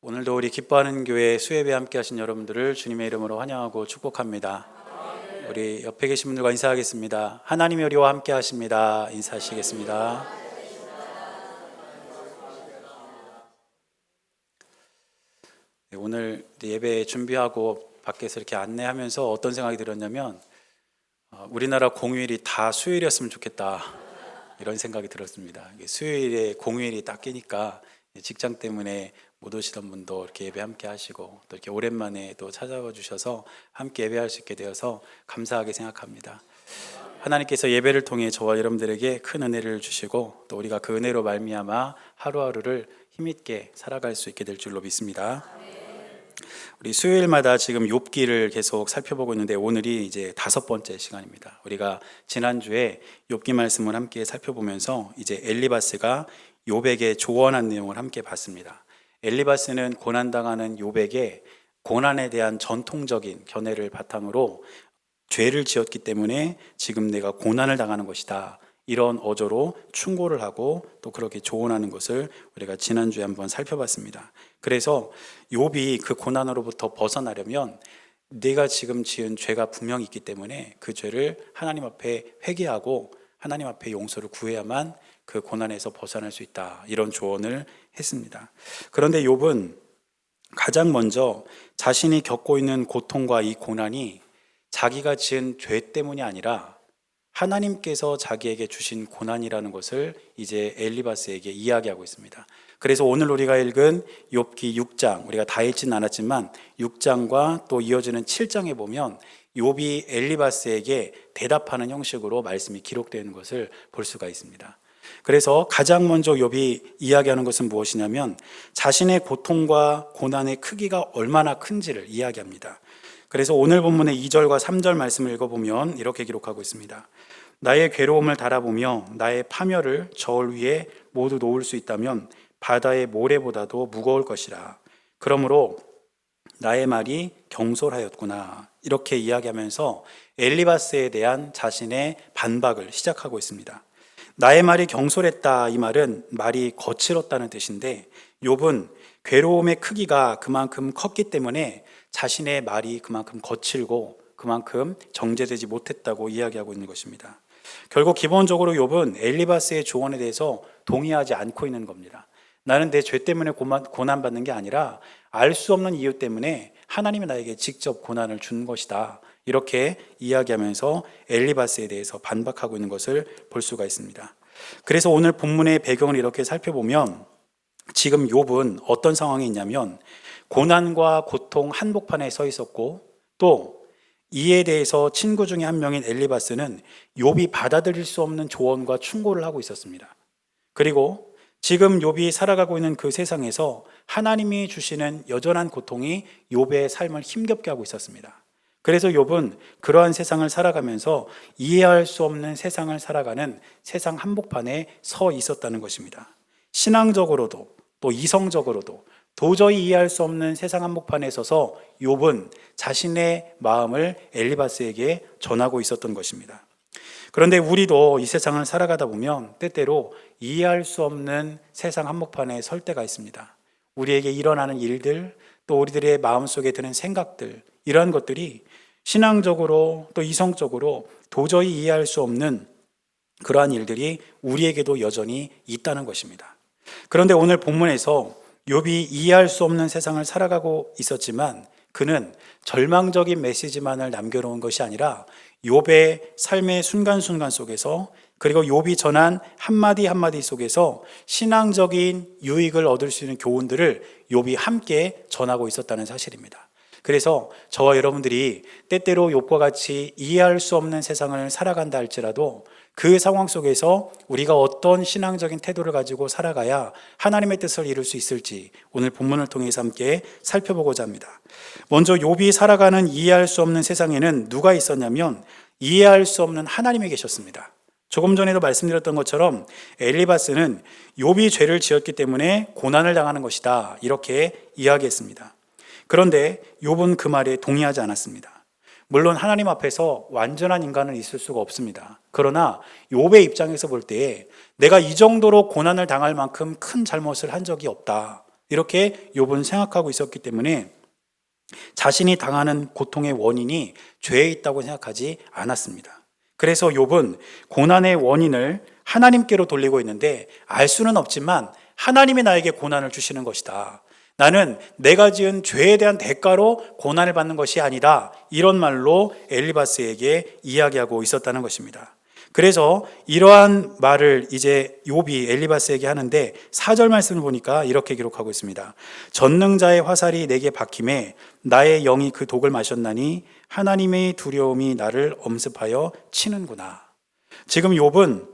오늘도 우리 기뻐하는 교회 수예배 함께 하신 여러분들을 주님의 이름으로 환영하고 축복합니다. 우리 옆에 계신 분들과 인사하겠습니다. 하나님이 우리와 함께 하십니다. 인사하시겠습니다. 네, 오늘 예배 준비하고 밖에서 이렇게 안내하면서 어떤 생각이 들었냐면 어, 우리나라 공휴일이 다 수요일이었으면 좋겠다 이런 생각이 들었습니다. 수요일에 공휴일이 딱 끼니까 직장 때문에 못 오시던 분도 이렇게 예배 함께 하시고 또 이렇게 오랜만에 또 찾아와 주셔서 함께 예배할 수 있게 되어서 감사하게 생각합니다. 하나님께서 예배를 통해 저와 여러분들에게 큰 은혜를 주시고 또 우리가 그 은혜로 말미암아 하루하루를 힘있게 살아갈 수 있게 될 줄로 믿습니다. 우리 수요일마다 지금 욥기를 계속 살펴보고 있는데 오늘이 이제 다섯 번째 시간입니다. 우리가 지난주에 욥기 말씀을 함께 살펴보면서 이제 엘리바스가 욥에게 조언한 내용을 함께 봤습니다. 엘리바스는 고난 당하는 욥에게 고난에 대한 전통적인 견해를 바탕으로 죄를 지었기 때문에 지금 내가 고난을 당하는 것이다. 이런 어조로 충고를 하고 또 그렇게 조언하는 것을 우리가 지난주에 한번 살펴봤습니다. 그래서 욥이 그 고난으로부터 벗어나려면 내가 지금 지은 죄가 분명히 있기 때문에 그 죄를 하나님 앞에 회개하고 하나님 앞에 용서를 구해야만 그 고난에서 벗어날 수 있다. 이런 조언을 했습니다. 그런데 욥은 가장 먼저 자신이 겪고 있는 고통과 이 고난이 자기가 지은 죄 때문이 아니라 하나님께서 자기에게 주신 고난이라는 것을 이제 엘리바스에게 이야기하고 있습니다. 그래서 오늘 우리가 읽은 욥기 6장 우리가 다 읽지는 않았지만 6장과 또 이어지는 7장에 보면 욥이 엘리바스에게 대답하는 형식으로 말씀이 기록되는 것을 볼 수가 있습니다. 그래서 가장 먼저 욥이 이야기하는 것은 무엇이냐면 자신의 고통과 고난의 크기가 얼마나 큰지를 이야기합니다. 그래서 오늘 본문의 2절과 3절 말씀을 읽어보면 이렇게 기록하고 있습니다. 나의 괴로움을 달아보며 나의 파멸을 저울 위에 모두 놓을 수 있다면 바다의 모래보다도 무거울 것이라. 그러므로 나의 말이 경솔하였구나. 이렇게 이야기하면서 엘리바스에 대한 자신의 반박을 시작하고 있습니다. 나의 말이 경솔했다. 이 말은 말이 거칠었다는 뜻인데 욥은 괴로움의 크기가 그만큼 컸기 때문에 자신의 말이 그만큼 거칠고 그만큼 정제되지 못했다고 이야기하고 있는 것입니다. 결국 기본적으로 욥은 엘리바스의 조언에 대해서 동의하지 않고 있는 겁니다. 나는 내 죄 때문에 고난 받는 게 아니라 알 수 없는 이유 때문에 하나님이 나에게 직접 고난을 준 것이다. 이렇게 이야기하면서 엘리바스에 대해서 반박하고 있는 것을 볼 수가 있습니다. 그래서 오늘 본문의 배경을 이렇게 살펴보면 지금 욥은 어떤 상황이 있냐면 고난과 고통 한복판에 서 있었고 또 이에 대해서 친구 중에 한 명인 엘리바스는 욥이 받아들일 수 없는 조언과 충고를 하고 있었습니다. 그리고 지금 욥이 살아가고 있는 그 세상에서 하나님이 주시는 여전한 고통이 욥의 삶을 힘겹게 하고 있었습니다. 그래서 욥은 그러한 세상을 살아가면서 이해할 수 없는 세상을 살아가는 세상 한복판에 서 있었다는 것입니다. 신앙적으로도 또 이성적으로도 도저히 이해할 수 없는 세상 한복판에 서서 욥은 자신의 마음을 엘리바스에게 전하고 있었던 것입니다. 그런데 우리도 이 세상을 살아가다 보면 때때로 이해할 수 없는 세상 한복판에 설 때가 있습니다. 우리에게 일어나는 일들, 또 우리들의 마음속에 드는 생각들, 이러한 것들이 신앙적으로 또 이성적으로 도저히 이해할 수 없는 그러한 일들이 우리에게도 여전히 있다는 것입니다. 그런데 오늘 본문에서 욥이 이해할 수 없는 세상을 살아가고 있었지만 그는 절망적인 메시지만을 남겨놓은 것이 아니라 욥의 삶의 순간순간 속에서 그리고 욥이 전한 한마디 한마디 속에서 신앙적인 유익을 얻을 수 있는 교훈들을 욥이 함께 전하고 있었다는 사실입니다. 그래서 저와 여러분들이 때때로 욥과 같이 이해할 수 없는 세상을 살아간다 할지라도 그 상황 속에서 우리가 어떤 신앙적인 태도를 가지고 살아가야 하나님의 뜻을 이룰 수 있을지 오늘 본문을 통해서 함께 살펴보고자 합니다. 먼저 욥이 살아가는 이해할 수 없는 세상에는 누가 있었냐면 이해할 수 없는 하나님이 계셨습니다. 조금 전에도 말씀드렸던 것처럼 엘리바스는 욥이 죄를 지었기 때문에 고난을 당하는 것이다. 이렇게 이야기했습니다. 그런데 욥은 그 말에 동의하지 않았습니다. 물론 하나님 앞에서 완전한 인간은 있을 수가 없습니다. 그러나 욥의 입장에서 볼 때에 내가 이 정도로 고난을 당할 만큼 큰 잘못을 한 적이 없다. 이렇게 욥은 생각하고 있었기 때문에 자신이 당하는 고통의 원인이 죄에 있다고 생각하지 않았습니다. 그래서 욥은 고난의 원인을 하나님께로 돌리고 있는데 알 수는 없지만 하나님이 나에게 고난을 주시는 것이다. 나는 내가 지은 죄에 대한 대가로 고난을 받는 것이 아니다. 이런 말로 엘리바스에게 이야기하고 있었다는 것입니다. 그래서 이러한 말을 이제 욥이 엘리바스에게 하는데 4절 말씀을 보니까 이렇게 기록하고 있습니다. 전능자의 화살이 내게 박힘에 나의 영이 그 독을 마셨나니 하나님의 두려움이 나를 엄습하여 치는구나. 지금 욥은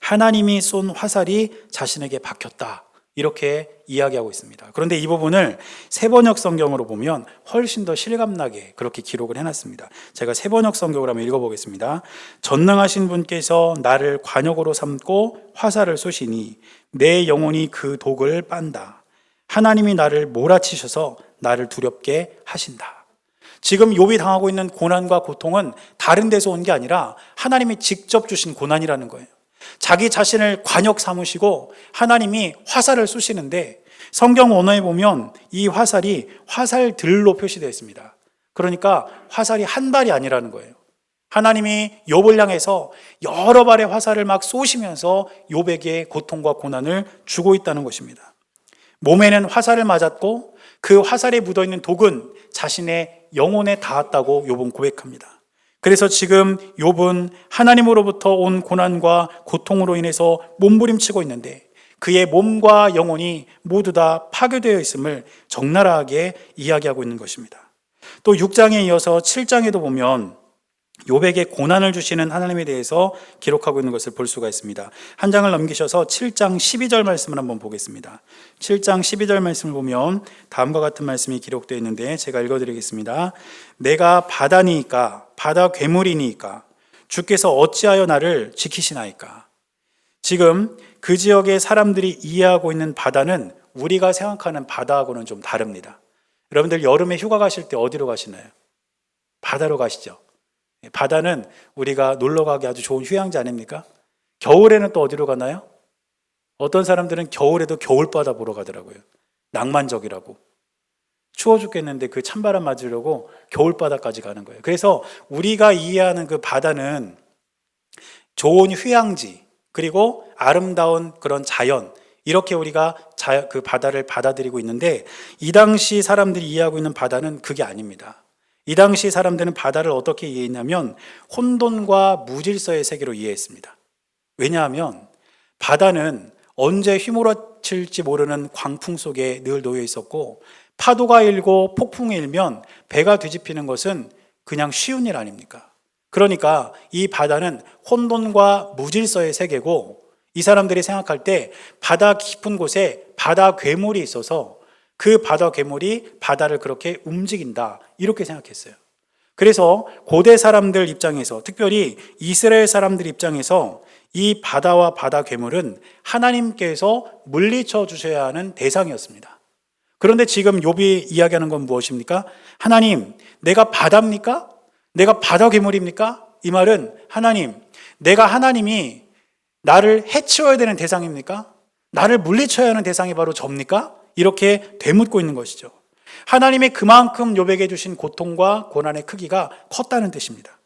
하나님이 쏜 화살이 자신에게 박혔다. 이렇게 이야기하고 있습니다. 그런데 이 부분을 세번역 성경으로 보면 훨씬 더 실감나게 그렇게 기록을 해놨습니다. 제가 세번역 성경을 한번 읽어보겠습니다. 전능하신 분께서 나를 관역으로 삼고 화살을 쏘시니 내 영혼이 그 독을 빤다. 하나님이 나를 몰아치셔서 나를 두렵게 하신다. 지금 욥이 당하고 있는 고난과 고통은 다른 데서 온 게 아니라 하나님이 직접 주신 고난이라는 거예요. 자기 자신을 관역 삼으시고 하나님이 화살을 쏘시는데 성경 원어에 보면 이 화살이 화살들로 표시되어 있습니다. 그러니까 화살이 한 발이 아니라는 거예요. 하나님이 욥을 향해서 여러 발의 화살을 막 쏘시면서 욥에게 고통과 고난을 주고 있다는 것입니다. 몸에는 화살을 맞았고 그 화살에 묻어 있는 독은 자신의 영혼에 닿았다고 욥은 고백합니다. 그래서 지금 욥은 하나님으로부터 온 고난과 고통으로 인해서 몸부림치고 있는데 그의 몸과 영혼이 모두 다 파괴되어 있음을 적나라하게 이야기하고 있는 것입니다. 또 6장에 이어서 7장에도 보면 욥에게 고난을 주시는 하나님에 대해서 기록하고 있는 것을 볼 수가 있습니다. 한 장을 넘기셔서 7장 12절 말씀을 한번 보겠습니다. 7장 12절 말씀을 보면 다음과 같은 말씀이 기록되어 있는데 제가 읽어 드리겠습니다. 내가 바다니까 바다 괴물이니까 주께서 어찌하여 나를 지키시나이까. 지금 그 지역의 사람들이 이해하고 있는 바다는 우리가 생각하는 바다하고는 좀 다릅니다. 여러분들 여름에 휴가 가실 때 어디로 가시나요? 바다로 가시죠. 바다는 우리가 놀러 가기 아주 좋은 휴양지 아닙니까? 겨울에는 또 어디로 가나요? 어떤 사람들은 겨울에도 겨울바다 보러 가더라고요. 낭만적이라고. 추워 죽겠는데 그 찬바람 맞으려고 겨울바다까지 가는 거예요. 그래서 우리가 이해하는 그 바다는 좋은 휴양지, 그리고 아름다운 그런 자연, 이렇게 우리가 자, 그 바다를 받아들이고 있는데 이 당시 사람들이 이해하고 있는 바다는 그게 아닙니다. 이 당시 사람들은 바다를 어떻게 이해했냐면 혼돈과 무질서의 세계로 이해했습니다. 왜냐하면 바다는 언제 휘몰아칠지 모르는 광풍 속에 늘 놓여 있었고 파도가 일고 폭풍이 일면 배가 뒤집히는 것은 그냥 쉬운 일 아닙니까? 그러니까 이 바다는 혼돈과 무질서의 세계고 이 사람들이 생각할 때 바다 깊은 곳에 바다 괴물이 있어서 그 바다 괴물이 바다를 그렇게 움직인다. 이렇게 생각했어요. 그래서 고대 사람들 입장에서 특별히 이스라엘 사람들 입장에서 이 바다와 바다 괴물은 하나님께서 물리쳐 주셔야 하는 대상이었습니다. 그런데 지금 욥이 이야기하는 건 무엇입니까? 하나님, 내가 바다입니까? 내가 바다 괴물입니까? 이 말은 하나님, 내가 하나님이 나를 해치워야 되는 대상입니까? 나를 물리쳐야 하는 대상이 바로 접니까? 이렇게 되묻고 있는 것이죠. 하나님이 그만큼 욥에게 주신 고통과 고난의 크기가 컸다는 뜻입니다.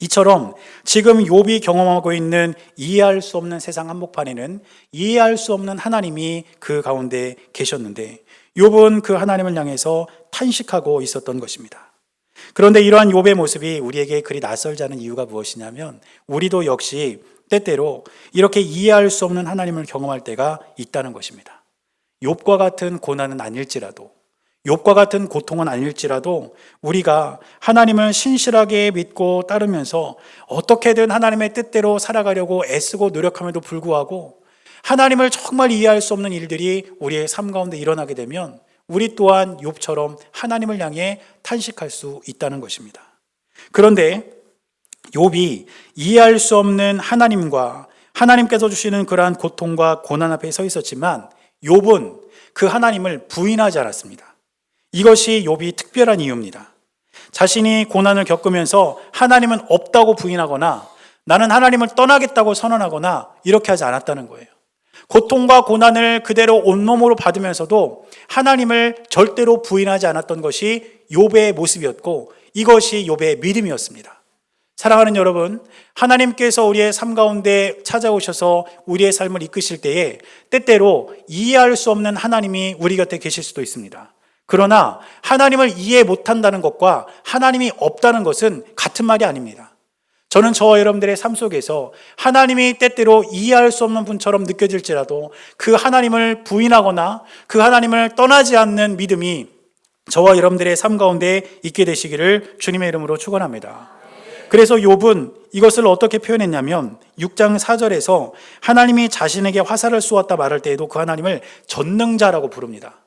이처럼 지금 욥이 경험하고 있는 이해할 수 없는 세상 한복판에는 이해할 수 없는 하나님이 그 가운데 계셨는데 욥은 그 하나님을 향해서 탄식하고 있었던 것입니다. 그런데 이러한 욥의 모습이 우리에게 그리 낯설지 않은 이유가 무엇이냐면 우리도 역시 때때로 이렇게 이해할 수 없는 하나님을 경험할 때가 있다는 것입니다. 욥과 같은 고난은 아닐지라도 욥과 같은 고통은 아닐지라도 우리가 하나님을 신실하게 믿고 따르면서 어떻게든 하나님의 뜻대로 살아가려고 애쓰고 노력함에도 불구하고 하나님을 정말 이해할 수 없는 일들이 우리의 삶 가운데 일어나게 되면 우리 또한 욥처럼 하나님을 향해 탄식할 수 있다는 것입니다. 그런데 욥이 이해할 수 없는 하나님과 하나님께서 주시는 그러한 고통과 고난 앞에 서 있었지만 욥은 그 하나님을 부인하지 않았습니다. 이것이 욥이 특별한 이유입니다. 자신이 고난을 겪으면서 하나님은 없다고 부인하거나 나는 하나님을 떠나겠다고 선언하거나 이렇게 하지 않았다는 거예요. 고통과 고난을 그대로 온몸으로 받으면서도 하나님을 절대로 부인하지 않았던 것이 욥의 모습이었고 이것이 욥의 믿음이었습니다. 사랑하는 여러분, 하나님께서 우리의 삶 가운데 찾아오셔서 우리의 삶을 이끄실 때에 때때로 이해할 수 없는 하나님이 우리 곁에 계실 수도 있습니다. 그러나 하나님을 이해 못한다는 것과 하나님이 없다는 것은 같은 말이 아닙니다. 저는 저와 여러분들의 삶 속에서 하나님이 때때로 이해할 수 없는 분처럼 느껴질지라도 그 하나님을 부인하거나 그 하나님을 떠나지 않는 믿음이 저와 여러분들의 삶 가운데 있게 되시기를 주님의 이름으로 축원합니다. 그래서 욥은 이것을 어떻게 표현했냐면 6장 4절에서 하나님이 자신에게 화살을 쏘았다 말할 때에도 그 하나님을 전능자라고 부릅니다.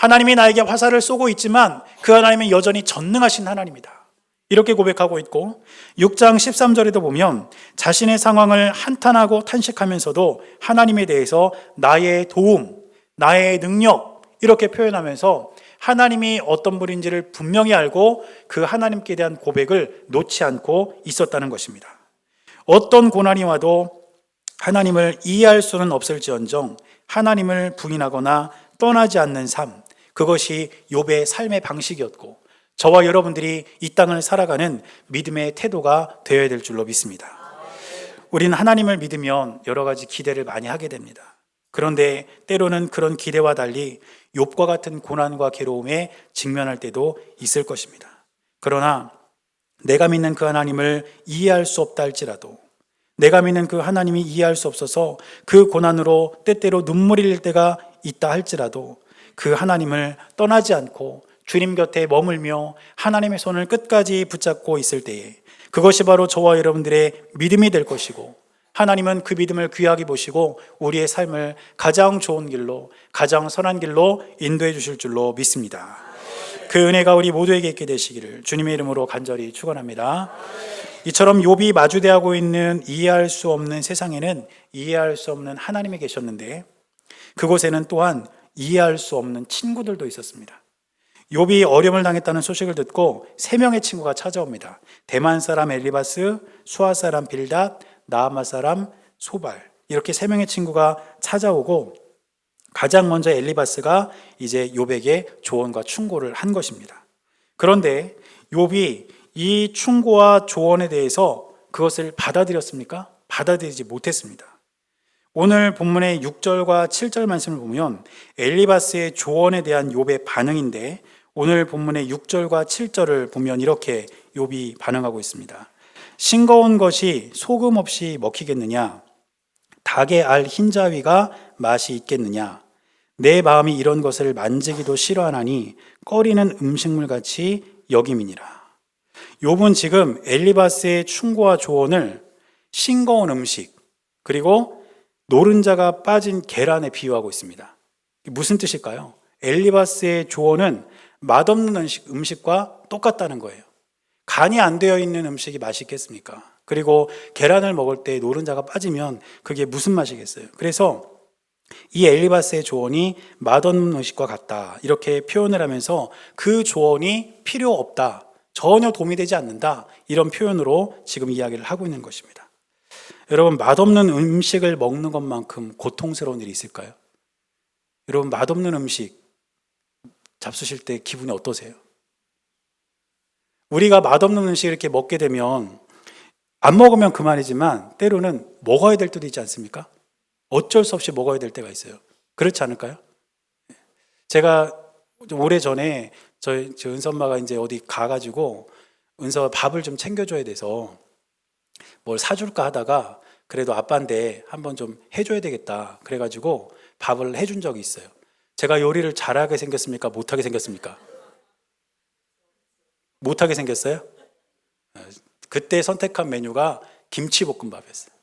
하나님이 나에게 화살을 쏘고 있지만 그 하나님은 여전히 전능하신 하나님이다. 이렇게 고백하고 있고 6장 13절에도 보면 자신의 상황을 한탄하고 탄식하면서도 하나님에 대해서 나의 도움, 나의 능력 이렇게 표현하면서 하나님이 어떤 분인지를 분명히 알고 그 하나님께 대한 고백을 놓지 않고 있었다는 것입니다. 어떤 고난이 와도 하나님을 이해할 수는 없을지언정 하나님을 부인하거나 떠나지 않는 삶 그것이 욥의 삶의 방식이었고 저와 여러분들이 이 땅을 살아가는 믿음의 태도가 되어야 될 줄로 믿습니다. 우리는 하나님을 믿으면 여러 가지 기대를 많이 하게 됩니다. 그런데 때로는 그런 기대와 달리 욥과 같은 고난과 괴로움에 직면할 때도 있을 것입니다. 그러나 내가 믿는 그 하나님을 이해할 수 없다 할지라도 내가 믿는 그 하나님이 이해할 수 없어서 그 고난으로 때때로 눈물이 흘릴 때가 있다 할지라도 그 하나님을 떠나지 않고 주님 곁에 머물며 하나님의 손을 끝까지 붙잡고 있을 때에 그것이 바로 저와 여러분들의 믿음이 될 것이고 하나님은 그 믿음을 귀하게 보시고 우리의 삶을 가장 좋은 길로 가장 선한 길로 인도해 주실 줄로 믿습니다. 그 은혜가 우리 모두에게 있게 되시기를 주님의 이름으로 간절히 축원합니다. 이처럼 욥이 마주대하고 있는 이해할 수 없는 세상에는 이해할 수 없는 하나님이 계셨는데 그곳에는 또한 이해할 수 없는 친구들도 있었습니다. 욥이 어려움을 당했다는 소식을 듣고 세 명의 친구가 찾아옵니다. 대만 사람 엘리바스, 수아 사람 빌닷, 나아마 사람 소발 이렇게 세 명의 친구가 찾아오고 가장 먼저 엘리바스가 이제 욥에게 조언과 충고를 한 것입니다. 그런데 욥이 이 충고와 조언에 대해서 그것을 받아들였습니까? 받아들이지 못했습니다. 오늘 본문의 6절과 7절 말씀을 보면 엘리바스의 조언에 대한 욥의 반응인데 오늘 본문의 6절과 7절을 보면 이렇게 욥이 반응하고 있습니다. 싱거운 것이 소금 없이 먹히겠느냐? 닭의 알 흰자위가 맛이 있겠느냐? 내 마음이 이런 것을 만지기도 싫어하나니 꺼리는 음식물 같이 여김이니라. 욥은 지금 엘리바스의 충고와 조언을 싱거운 음식 그리고 노른자가 빠진 계란에 비유하고 있습니다. 무슨 뜻일까요? 엘리바스의 조언은 맛없는 음식, 음식 과 똑같다는 거예요. 간이 안 되어 있는 음식이 맛있겠습니까? 그리고 계란을 먹을 때 노른자가 빠지면 그게 무슨 맛이겠어요? 그래서 이 엘리바스의 조언이 맛없는 음식과 같다. 이렇게 표현을 하면서 그 조언이 필요 없다. 전혀 도움이 되지 않는다. 이런 표현으로 지금 이야기를 하고 있는 것입니다. 여러분, 맛없는 음식을 먹는 것만큼 고통스러운 일이 있을까요? 여러분, 맛없는 음식 잡수실 때 기분이 어떠세요? 우리가 맛없는 음식을 이렇게 먹게 되면 안 먹으면 그만이지만 때로는 먹어야 될 때도 있지 않습니까? 어쩔 수 없이 먹어야 될 때가 있어요. 그렇지 않을까요? 제가 오래 전에 저희 저 은서엄마가 이제 어디 가가지고 은서 밥을 좀 챙겨줘야 돼서 뭘 사줄까 하다가 그래도 아빠인데 한번 좀 해줘야 되겠다. 그래가지고 밥을 해준 적이 있어요. 제가 요리를 잘하게 생겼습니까? 못하게 생겼습니까? 못하게 생겼어요? 그때 선택한 메뉴가 김치볶음밥이었어요.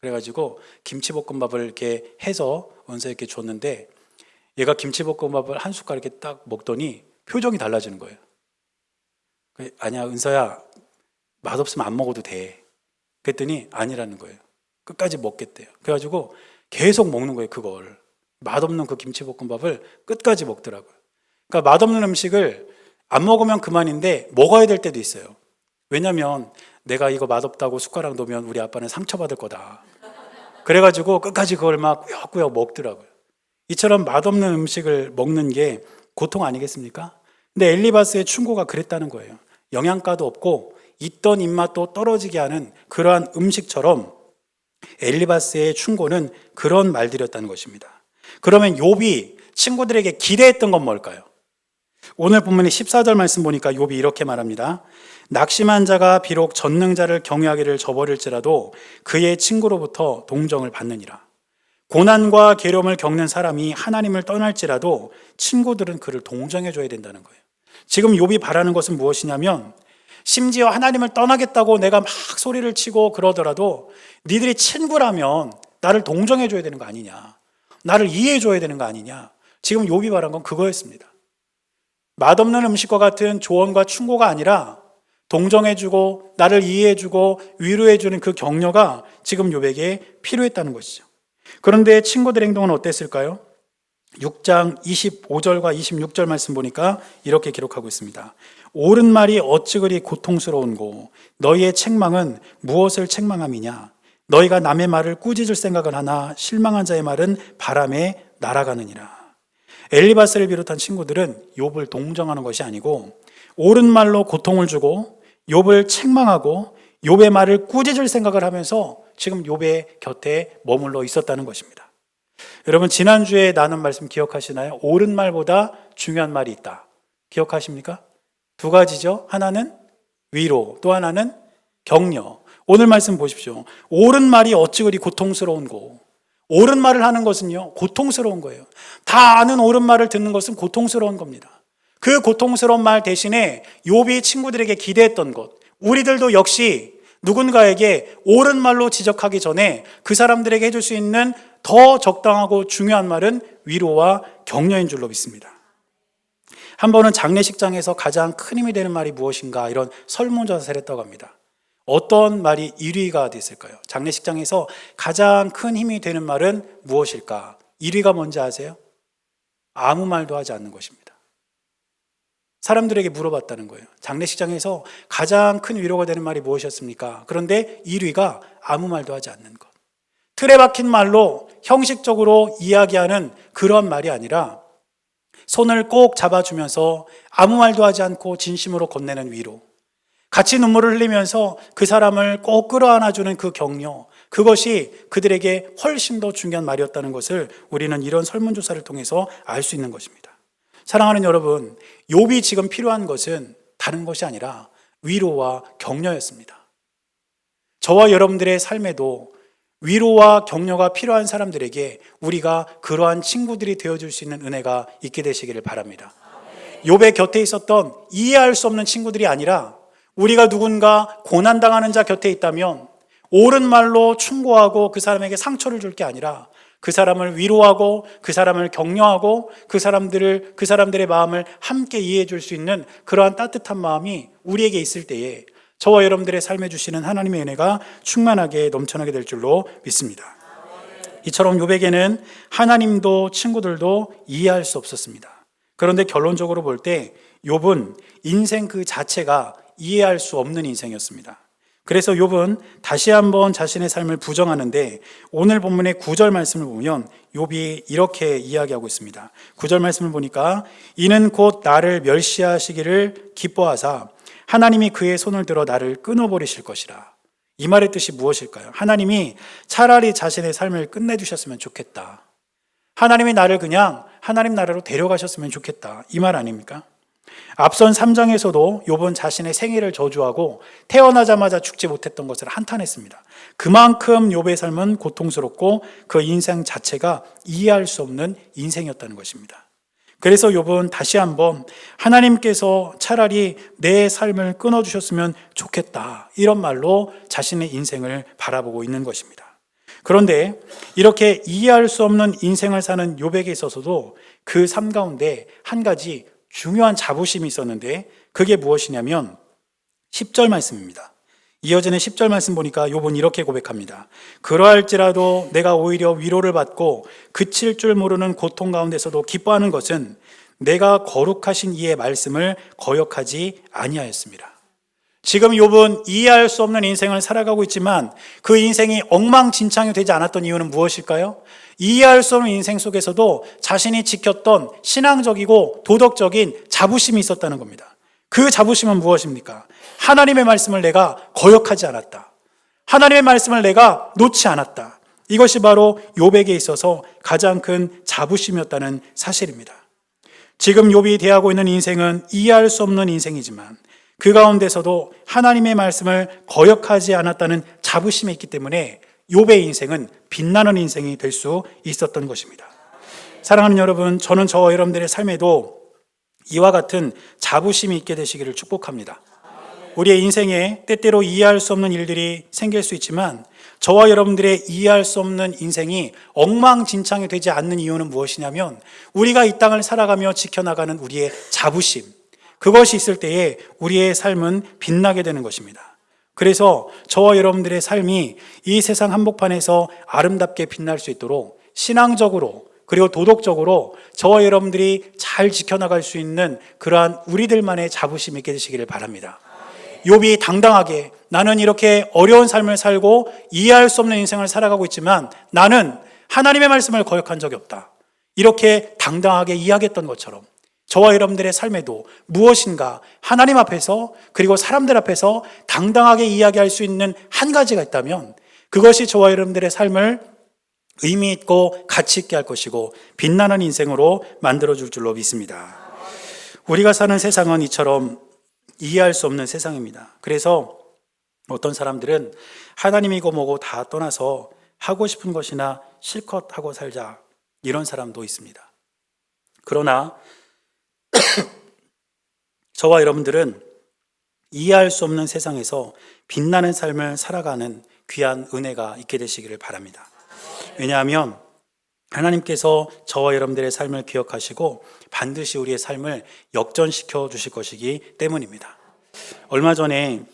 그래가지고 김치볶음밥을 이렇게 해서 원서에게 줬는데 얘가 김치볶음밥을 한 숟갈 이렇게 딱 먹더니 표정이 달라지는 거예요. 그, 아니야, 은서야, 맛없으면 안 먹어도 돼. 그랬더니 아니라는 거예요. 끝까지 먹겠대요. 그래가지고 계속 먹는 거예요, 그걸. 맛없는 그 김치볶음밥을 끝까지 먹더라고요. 그러니까 맛없는 음식을 안 먹으면 그만인데 먹어야 될 때도 있어요. 왜냐면 내가 이거 맛없다고 숟가락 놓으면 우리 아빠는 상처받을 거다. 그래가지고 끝까지 그걸 막 꾸역꾸역 먹더라고요. 이처럼 맛없는 음식을 먹는 게 고통 아니겠습니까? 근데 엘리바스의 충고가 그랬다는 거예요. 영양가도 없고 있던 입맛도 떨어지게 하는 그러한 음식처럼 엘리바스의 충고는 그런 말들이었다는 것입니다. 그러면 욥이 친구들에게 기대했던 건 뭘까요? 오늘 본문의 14절 말씀 보니까 욥이 이렇게 말합니다. 낙심한 자가 비록 전능자를 경외하기를 저버릴지라도 그의 친구로부터 동정을 받느니라. 고난과 괴로움을 겪는 사람이 하나님을 떠날지라도 친구들은 그를 동정해 줘야 된다는 거예요. 지금 욥이 바라는 것은 무엇이냐면 심지어 하나님을 떠나겠다고 내가 막 소리를 치고 그러더라도 니들이 친구라면 나를 동정해 줘야 되는 거 아니냐. 나를 이해해 줘야 되는 거 아니냐. 지금 욥이 바란 건 그거였습니다. 맛없는 음식과 같은 조언과 충고가 아니라 동정해 주고 나를 이해해 주고 위로해 주는 그 격려가 지금 욥에게 필요했다는 것이죠. 그런데 친구들 행동은 어땠을까요? 6장 25절과 26절 말씀 보니까 이렇게 기록하고 있습니다. 옳은 말이 어찌 그리 고통스러운고 너희의 책망은 무엇을 책망함이냐 너희가 남의 말을 꾸짖을 생각을 하나 실망한 자의 말은 바람에 날아가느니라. 엘리바스를 비롯한 친구들은 욥을 동정하는 것이 아니고 옳은 말로 고통을 주고 욥을 책망하고 욥의 말을 꾸짖을 생각을 하면서 지금 욥의 곁에 머물러 있었다는 것입니다. 여러분 지난주에 나눈 말씀 기억하시나요? 옳은 말보다 중요한 말이 있다. 기억하십니까? 두 가지죠. 하나는 위로, 또 하나는 격려. 오늘 말씀 보십시오. 옳은 말이 어찌 그리 고통스러운고. 옳은 말을 하는 것은요, 고통스러운 거예요. 다 아는 옳은 말을 듣는 것은 고통스러운 겁니다. 그 고통스러운 말 대신에 욥이 친구들에게 기대했던 것, 우리들도 역시 누군가에게 옳은 말로 지적하기 전에 그 사람들에게 해줄 수 있는 더 적당하고 중요한 말은 위로와 격려인 줄로 믿습니다. 한 번은 장례식장에서 가장 큰 힘이 되는 말이 무엇인가 이런 설문조사를 했다고 합니다. 어떤 말이 1위가 됐을까요? 장례식장에서 가장 큰 힘이 되는 말은 무엇일까? 1위가 뭔지 아세요? 아무 말도 하지 않는 것입니다. 사람들에게 물어봤다는 거예요. 장례식장에서 가장 큰 위로가 되는 말이 무엇이었습니까? 그런데 1위가 아무 말도 하지 않는 것. 틀에 박힌 말로 형식적으로 이야기하는 그런 말이 아니라 손을 꼭 잡아주면서 아무 말도 하지 않고 진심으로 건네는 위로. 같이 눈물을 흘리면서 그 사람을 꼭 끌어안아주는 그 격려. 그것이 그들에게 훨씬 더 중요한 말이었다는 것을 우리는 이런 설문조사를 통해서 알 수 있는 것입니다. 사랑하는 여러분, 욥이 지금 필요한 것은 다른 것이 아니라 위로와 격려였습니다. 저와 여러분들의 삶에도 위로와 격려가 필요한 사람들에게 우리가 그러한 친구들이 되어줄 수 있는 은혜가 있게 되시기를 바랍니다. 욥의 곁에 있었던 이해할 수 없는 친구들이 아니라 우리가 누군가 고난당하는 자 곁에 있다면 옳은 말로 충고하고 그 사람에게 상처를 줄 게 아니라 그 사람을 위로하고 그 사람을 격려하고 그 사람들을 그 사람들의 마음을 함께 이해해 줄 수 있는 그러한 따뜻한 마음이 우리에게 있을 때에 저와 여러분들의 삶에 주시는 하나님의 은혜가 충만하게 넘쳐나게 될 줄로 믿습니다. 이처럼 요백에는 하나님도 친구들도 이해할 수 없었습니다. 그런데 결론적으로 볼 때 욥은 인생 그 자체가 이해할 수 없는 인생이었습니다. 그래서 욥은 다시 한번 자신의 삶을 부정하는데 오늘 본문의 9절 말씀을 보면 욥이 이렇게 이야기하고 있습니다. 9절 말씀을 보니까 이는 곧 나를 멸시하시기를 기뻐하사 하나님이 그의 손을 들어 나를 끊어버리실 것이라. 이 말의 뜻이 무엇일까요? 하나님이 차라리 자신의 삶을 끝내주셨으면 좋겠다. 하나님이 나를 그냥 하나님 나라로 데려가셨으면 좋겠다. 이 말 아닙니까? 앞선 3장에서도 욥은 자신의 생애를 저주하고 태어나자마자 죽지 못했던 것을 한탄했습니다. 그만큼 욥의 삶은 고통스럽고 그 인생 자체가 이해할 수 없는 인생이었다는 것입니다. 그래서 욥은 다시 한번 하나님께서 차라리 내 삶을 끊어 주셨으면 좋겠다. 이런 말로 자신의 인생을 바라보고 있는 것입니다. 그런데 이렇게 이해할 수 없는 인생을 사는 욥에게 있어서도 그 삶 가운데 한 가지 중요한 자부심이 있었는데 그게 무엇이냐면 10절 말씀입니다. 이어지는 10절 말씀 보니까 욥은 이렇게 고백합니다. 그러할지라도 내가 오히려 위로를 받고 그칠 줄 모르는 고통 가운데서도 기뻐하는 것은 내가 거룩하신 이의 말씀을 거역하지 아니하였습니다. 지금 욥은 이해할 수 없는 인생을 살아가고 있지만 그 인생이 엉망진창이 되지 않았던 이유는 무엇일까요? 이해할 수 없는 인생 속에서도 자신이 지켰던 신앙적이고 도덕적인 자부심이 있었다는 겁니다. 그 자부심은 무엇입니까? 하나님의 말씀을 내가 거역하지 않았다. 하나님의 말씀을 내가 놓지 않았다. 이것이 바로 욥에게 있어서 가장 큰 자부심이었다는 사실입니다. 지금 욥이 대하고 있는 인생은 이해할 수 없는 인생이지만 그 가운데서도 하나님의 말씀을 거역하지 않았다는 자부심이 있기 때문에 욥의 인생은 빛나는 인생이 될 수 있었던 것입니다. 사랑하는 여러분, 저는 저와 여러분들의 삶에도 이와 같은 자부심이 있게 되시기를 축복합니다. 우리의 인생에 때때로 이해할 수 없는 일들이 생길 수 있지만 저와 여러분들의 이해할 수 없는 인생이 엉망진창이 되지 않는 이유는 무엇이냐면 우리가 이 땅을 살아가며 지켜나가는 우리의 자부심, 그것이 있을 때에 우리의 삶은 빛나게 되는 것입니다. 그래서 저와 여러분들의 삶이 이 세상 한복판에서 아름답게 빛날 수 있도록 신앙적으로 그리고 도덕적으로 저와 여러분들이 잘 지켜나갈 수 있는 그러한 우리들만의 자부심 있게 되시기를 바랍니다. 욥이 당당하게 나는 이렇게 어려운 삶을 살고 이해할 수 없는 인생을 살아가고 있지만 나는 하나님의 말씀을 거역한 적이 없다. 이렇게 당당하게 이야기했던 것처럼 저와 여러분들의 삶에도 무엇인가 하나님 앞에서 그리고 사람들 앞에서 당당하게 이야기할 수 있는 한 가지가 있다면 그것이 저와 여러분들의 삶을 의미 있고 가치 있게 할 것이고 빛나는 인생으로 만들어 줄 줄로 믿습니다. 우리가 사는 세상은 이처럼 이해할 수 없는 세상입니다. 그래서 어떤 사람들은 하나님이고 뭐고 다 떠나서 하고 싶은 것이나 실컷 하고 살자 이런 사람도 있습니다. 그러나 저와 여러분들은 이해할 수 없는 세상에서 빛나는 삶을 살아가는 귀한 은혜가 있게 되시기를 바랍니다. 왜냐하면 하나님께서 저와 여러분들의 삶을 기억하시고 반드시 우리의 삶을 역전시켜 주실 것이기 때문입니다. 얼마 전에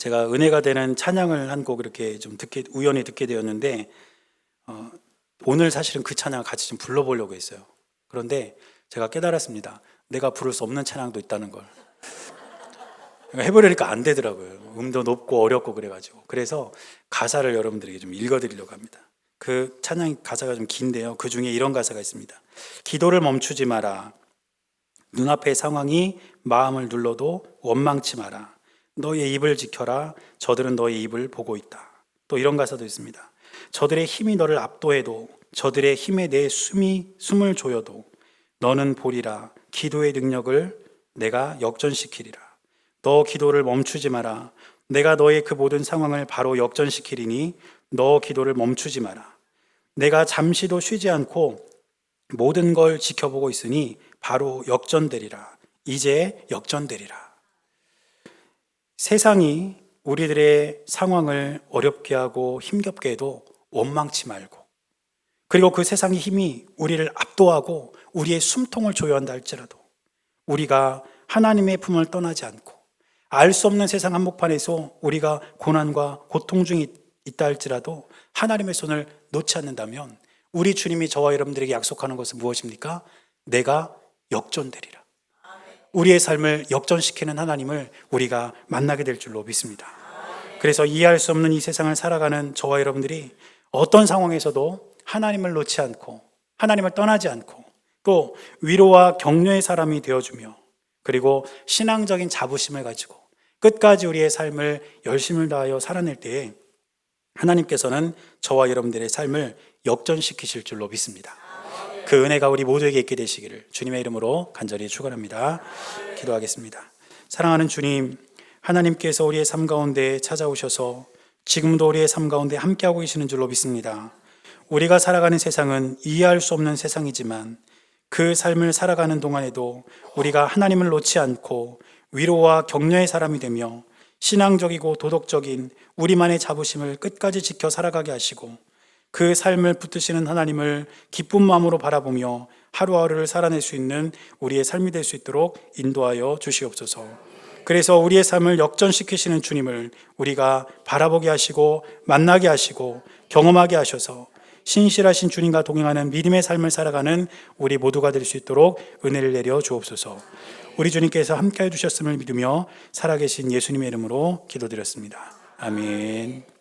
제가 은혜가 되는 찬양을 한 곡 이렇게 좀 듣게 우연히 듣게 되었는데 어, 오늘 사실은 그 찬양을 같이 좀 불러보려고 했어요. 그런데 제가 깨달았습니다. 내가 부를 수 없는 찬양도 있다는 걸. 해보려니까 안 되더라고요. 음도 높고 어렵고 그래가지고. 그래서 가사를 여러분들에게 좀 읽어드리려고 합니다. 그 찬양 가사가 좀 긴데요. 그 중에 이런 가사가 있습니다. 기도를 멈추지 마라. 눈앞의 상황이 마음을 눌러도 원망치 마라. 너의 입을 지켜라. 저들은 너의 입을 보고 있다. 또 이런 가사도 있습니다. 저들의 힘이 너를 압도해도 저들의 힘에 내 숨이 숨을 조여도 너는 보리라. 기도의 능력을 내가 역전시키리라. 너 기도를 멈추지 마라. 내가 너의 그 모든 상황을 바로 역전시키리니 너 기도를 멈추지 마라. 내가 잠시도 쉬지 않고 모든 걸 지켜보고 있으니 바로 역전되리라. 이제 역전되리라. 세상이 우리들의 상황을 어렵게 하고 힘겹게 해도 원망치 말고 그리고 그 세상의 힘이 우리를 압도하고 우리의 숨통을 조여한다 할지라도 우리가 하나님의 품을 떠나지 않고 알 수 없는 세상 한복판에서 우리가 고난과 고통 중에 있다 할지라도 하나님의 손을 놓지 않는다면 우리 주님이 저와 여러분들에게 약속하는 것은 무엇입니까? 내가 역전되리라. 우리의 삶을 역전시키는 하나님을 우리가 만나게 될 줄로 믿습니다. 그래서 이해할 수 없는 이 세상을 살아가는 저와 여러분들이 어떤 상황에서도 하나님을 놓지 않고 하나님을 떠나지 않고 또 위로와 격려의 사람이 되어주며 그리고 신앙적인 자부심을 가지고 끝까지 우리의 삶을 열심을 다하여 살아낼 때에 하나님께서는 저와 여러분들의 삶을 역전시키실 줄로 믿습니다. 그 은혜가 우리 모두에게 있게 되시기를 주님의 이름으로 간절히 축원합니다. 기도하겠습니다. 사랑하는 주님, 하나님께서 우리의 삶 가운데 찾아오셔서 지금도 우리의 삶 가운데 함께하고 계시는 줄로 믿습니다. 우리가 살아가는 세상은 이해할 수 없는 세상이지만 그 삶을 살아가는 동안에도 우리가 하나님을 놓지 않고 위로와 격려의 사람이 되며 신앙적이고 도덕적인 우리만의 자부심을 끝까지 지켜 살아가게 하시고 그 삶을 붙드시는 하나님을 기쁜 마음으로 바라보며 하루하루를 살아낼 수 있는 우리의 삶이 될 수 있도록 인도하여 주시옵소서. 그래서 우리의 삶을 역전시키시는 주님을 우리가 바라보게 하시고 만나게 하시고 경험하게 하셔서 신실하신 주님과 동행하는 믿음의 삶을 살아가는 우리 모두가 될 수 있도록 은혜를 내려 주옵소서. 우리 주님께서 함께해 주셨음을 믿으며 살아계신 예수님의 이름으로 기도드렸습니다. 아멘.